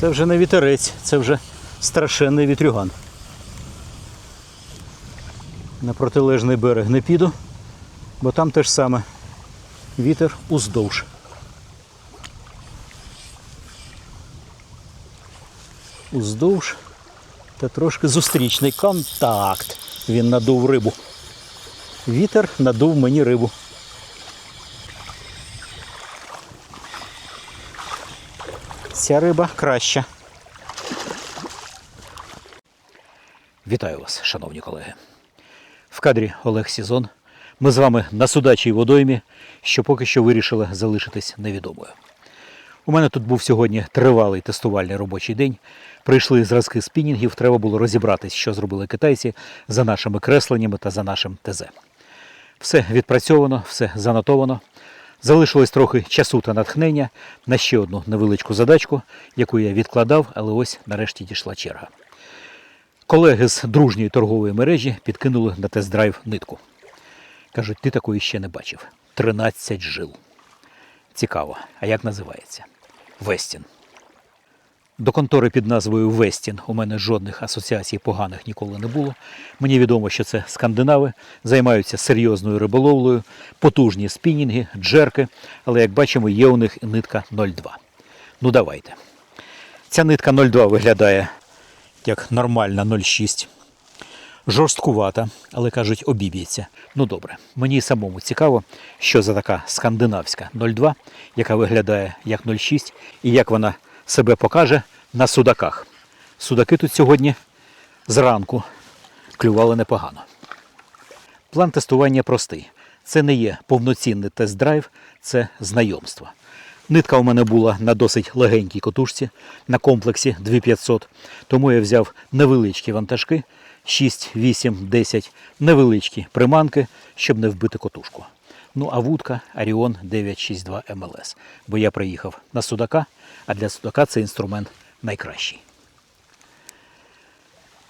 Це вже не вітерець, це вже страшенний вітрюган. На протилежний берег не піду, бо там те ж саме. Вітер уздовж. Уздовж та трошки зустрічний контакт. Він надув рибу. Вітер надув мені рибу. Ця риба краща. Вітаю вас, шановні колеги. В кадрі Олег Сізон. Ми з вами на судачій водоймі, що поки що вирішили залишитись невідомою. У мене тут був сьогодні тривалий тестувальний робочий день. Прийшли зразки спінінгів, треба було розібратись, що зробили китайці за нашими кресленнями та за нашим ТЗ. Все відпрацьовано, все занотовано. Залишилось трохи часу та натхнення на ще одну невеличку задачку, яку я відкладав, але ось нарешті дійшла черга. Колеги з дружньої торгової мережі підкинули на тест-драйв нитку. Кажуть, ти такої ще не бачив. 13 жил. Цікаво. А як називається? Вестін. До контори під назвою Вестін у мене жодних асоціацій поганих ніколи не було. Мені відомо, що це скандинави, займаються серйозною риболовлею, потужні спінінги, джерки, але як бачимо, є у них нитка 0,2. Ну давайте. Ця нитка 0,2 виглядає як нормальна 0,6. Жорсткувата, але кажуть, обіб'ється. Ну добре, мені самому цікаво, що за така скандинавська 0,2, яка виглядає як 0,6, і як вона себе покаже на судаках. Судаки тут сьогодні зранку клювали непогано. План тестування простий. Це не є повноцінний тест-драйв, це знайомство. Нитка у мене була на досить легенькій котушці на комплексі 2500, тому я взяв невеличкі вантажки 6, 8, 10, невеличкі приманки, щоб не вбити котушку. Ну а вудка Arion 962 MLS, бо я приїхав на судака, а для судака цей інструмент найкращий.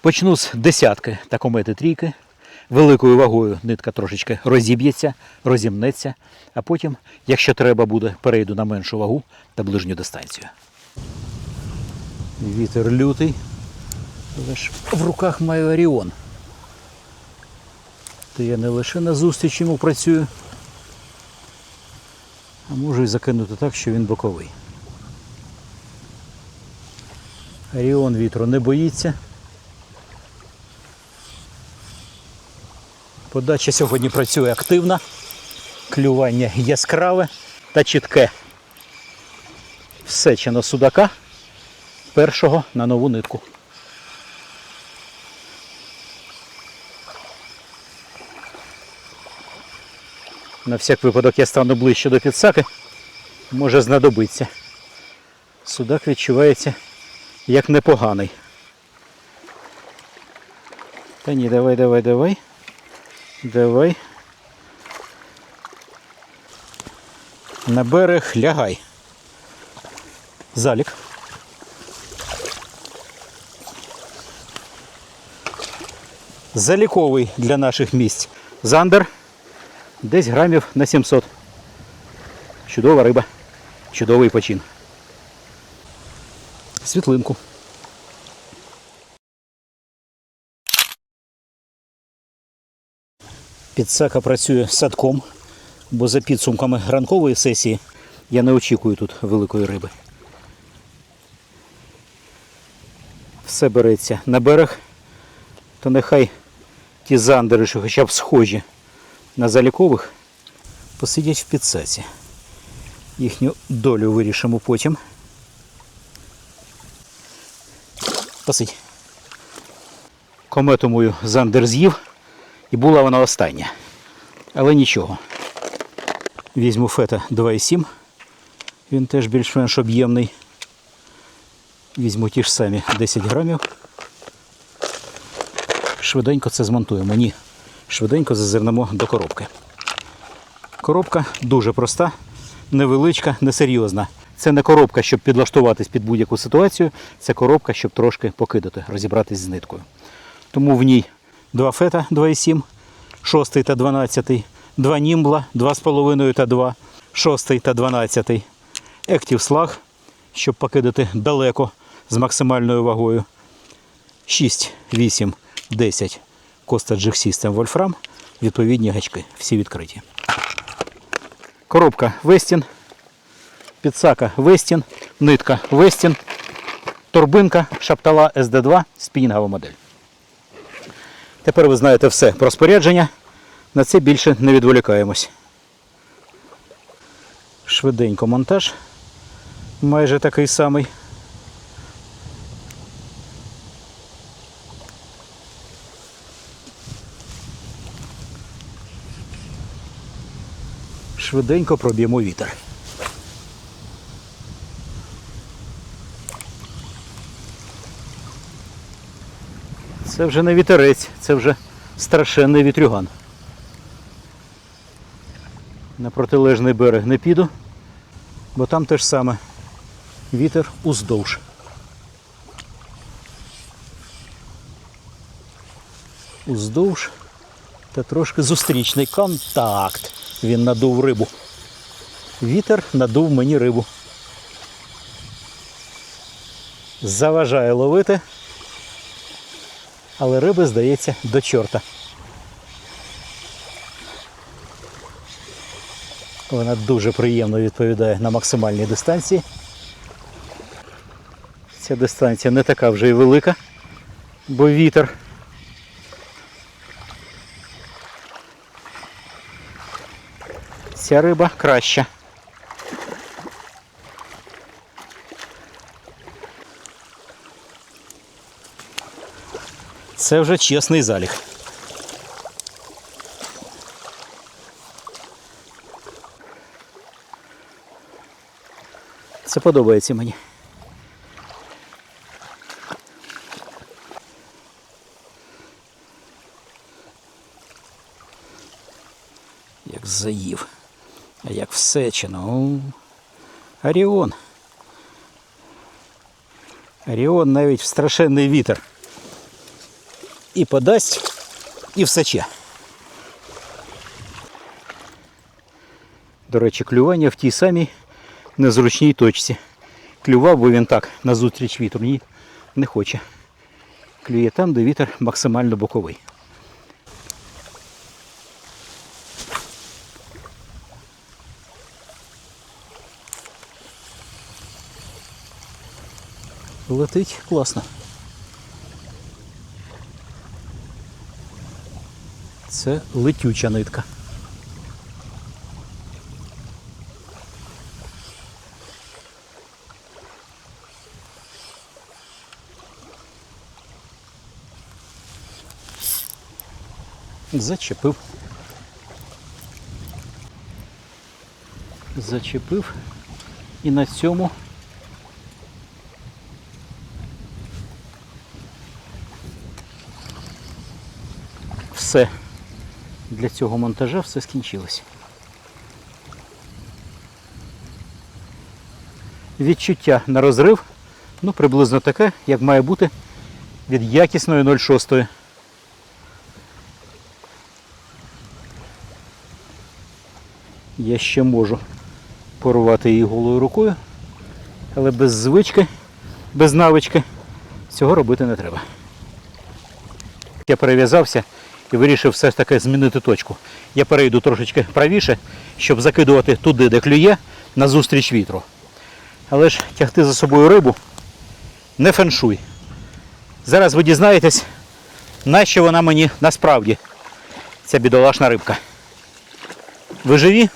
Почну з десятки та комети трійки. Великою вагою нитка трошечки розіб'ється, розімнеться, а потім, якщо треба буде, перейду на меншу вагу та ближню дистанцію. Вітер лютий. Ж в руках маю Оріон. То я не лише на зустріч йому працюю, а можу і закинути так, що він боковий. Оріон вітру не боїться. Подача сьогодні працює активно, клювання яскраве та чітке. Всечено судака першого на нову нитку. На всяк випадок я стану ближче до підсаки, може знадобиться. Судак відчувається як непоганий. Та ні, давай, давай, давай. Давай. На берег лягай. Залік. Заліковий для наших місць. Зандер. Десь грамів на 700. Чудова риба. Чудовий почин. Світлинку. Підсака працює садком, бо за підсумками ранкової сесії я не очікую тут великої риби. Все береться на берег, то нехай ті зандери, що хоча б схожі на залікових, посидять в підсаці. Їхню долю вирішимо потім. Посидь. Комету мою зандер з'їв. І була вона остання. Але нічого. Візьму фета 2,7. Він теж більш-менш об'ємний. Візьму ті ж самі 10 грамів. Швиденько це змонтуємо. Ні. Швиденько зазирнемо до коробки. Коробка дуже проста, невеличка, несерйозна. Це не коробка, щоб підлаштуватись під будь-яку ситуацію. Це коробка, щоб трошки покидати, розібратись з ниткою. Тому в ній два фета 2,7, 6 та 12, два німбла 2,5 та 2, 6 та 12, ектів слаг, щоб покидати далеко з максимальною вагою. 6, 8, 10 Costa Jig System Wolfram. Відповідні гачки. Всі відкриті. Коробка Вестін. Підсака Вестін. Нитка Вестін. Торбинка Шаптала SD2 спінінгова модель. Тепер ви знаєте все про спорядження. На це більше не відволікаємось. Швиденько монтаж. Майже такий самий. Швиденько проб'ємо вітер. Це вже не вітерець, це вже страшенний вітрюган. На протилежний берег не піду, бо там те ж саме вітер уздовж. Уздовж та трошки зустрічний контакт. Він надув рибу. Вітер надув мені рибу. Заважає ловити, але риби, здається, до чорта. Вона дуже приємно відповідає на максимальній дистанції. Ця дистанція не така вже й велика, бо вітер. Ця риба краща. Це вже чесний залік. Це подобається мені. Як заїв. А як всечено. Оріон. Оріон навіть в страшенний вітер. І подасть, і всече. До речі, клювання в тій самій незручній точці. Клював би він так назустріч вітру. Ні, не хоче. Клює там, де вітер максимально боковий. Летить класно. Це летюча нитка. Зачепив. Зачепив і на цьому все. Для цього монтажа все скінчилось. Відчуття на розрив ну, приблизно таке, як має бути від якісної 0,6. Я ще можу порвати її голою рукою, але без звички, без навички цього робити не треба. Я перев'язався і вирішив все ж таки змінити точку. Я перейду трошечки правіше, щоб закидувати туди, де клює, назустріч вітру. Але ж тягти за собою рибу не феншуй. Зараз ви дізнаєтесь, нащо вона мені насправді, ця бідолашна рибка. Ви живі?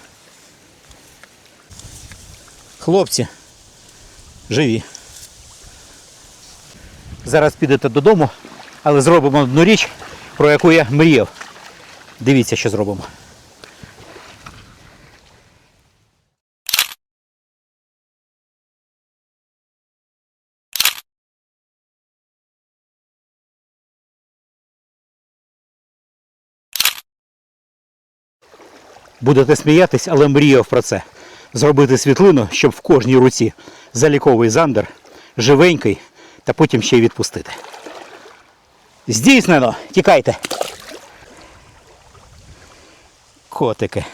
Хлопці, живі. Зараз підете додому, але зробимо одну річ, про яку я мріяв. Дивіться, що зробимо. Будете сміятись, але мріяв про це. Зробити світлину, щоб в кожній руці заліковий зандер, живенький, та потім ще й відпустити. Здійснено! Тікайте! Котики.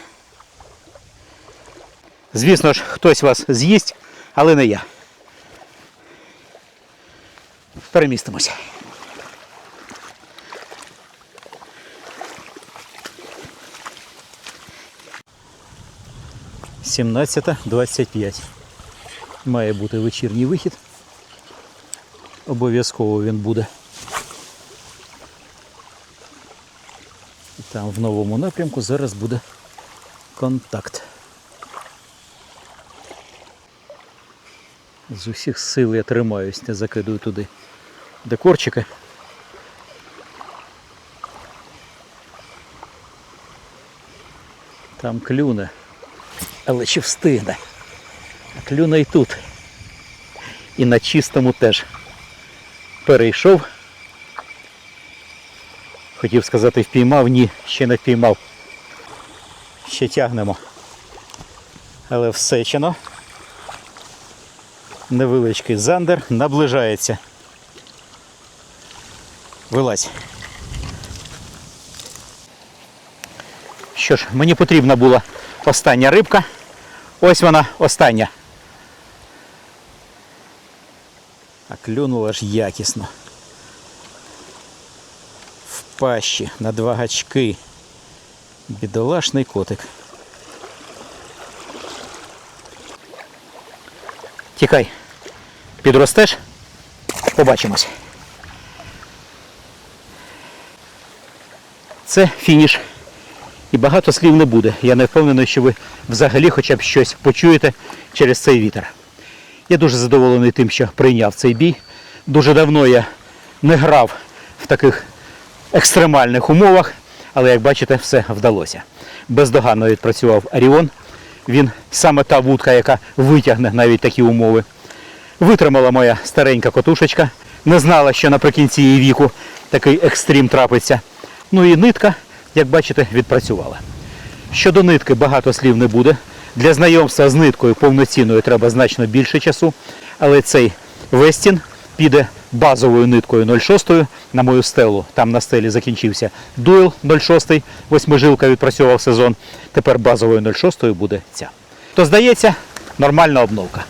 Звісно ж, хтось вас з'їсть, але не я. перемістимося. Сімнадцята двадцять п'ять. Має бути вечірній вихід. Обов'язково він буде. Там в новому напрямку зараз буде контакт. З усіх сил я тримаюсь, не закидую туди декорчики. Там клюне, але чи встигне? А клюне і тут. І на чистому теж перейшов. Хотів сказати впіймав, ні, ще не впіймав. Ще тягнемо. Але всечено. Невеличкий зандер наближається. Вилазь. Що ж, мені потрібна була остання рибка. Ось вона остання. А клюнула ж якісно. Пащі на два гачки. Бідолашний котик. Тікай. Підростеш? Побачимось. Це фініш. І багато слів не буде. Я не впевнений, що ви взагалі хоча б щось почуєте через цей вітер. Я дуже задоволений тим, що прийняв цей бій. Дуже давно я не грав в таких екстремальних умовах, але як бачите, все вдалося. Бездоганно відпрацював Аріон. Він саме та вудка, яка витягне навіть такі умови. Витримала моя старенька котушечка. Не знала, що наприкінці її віку такий екстрім трапиться. Ну і нитка, як бачите, відпрацювала. Щодо нитки багато слів не буде. Для знайомства з ниткою повноцінною треба значно більше часу, але цей Вестін піде базовою ниткою 0,6 на мою стелу. Там на стелі закінчився дуел 0,6, восьмижилка відпрацьовував сезон. Тепер базовою 0,6 буде ця. То здається, нормальна обновка.